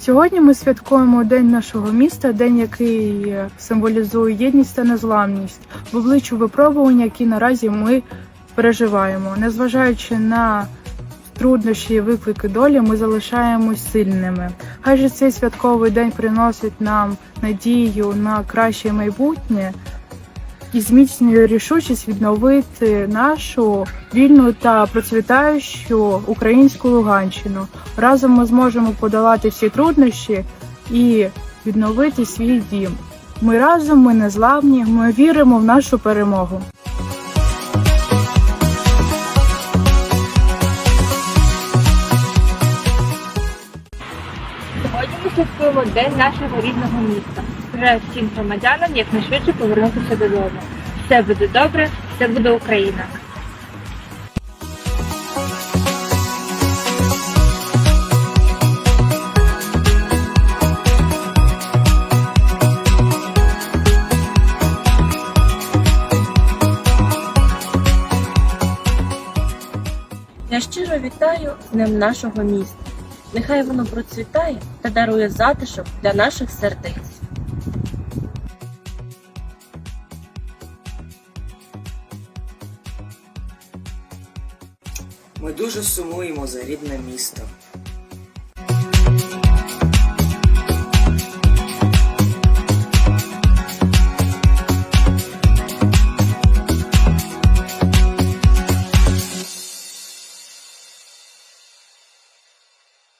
Сьогодні ми святкуємо День нашого міста, день, який символізує єдність та незламність в обличчю випробування, які наразі ми переживаємо. Незважаючи на труднощі і виклики долі, ми залишаємось сильними. Хай же цей святковий день приносить нам надію на краще майбутнє і зміцнює рішучість відновити нашу вільну та процвітаючу українську Луганщину. Разом ми зможемо подолати всі труднощі і відновити свій дім. Ми разом, ми незламні, ми віримо в нашу перемогу. Сьогодні ми святкуємо День нашого рідного міста. Бажаю всім громадянам якнайшвидше повернутися додому. Все буде добре, все буде Україна. Я щиро вітаю з Днем нашого міста. Нехай воно процвітає та дарує затишок для наших сердець. Ми дуже сумуємо за рідне місто.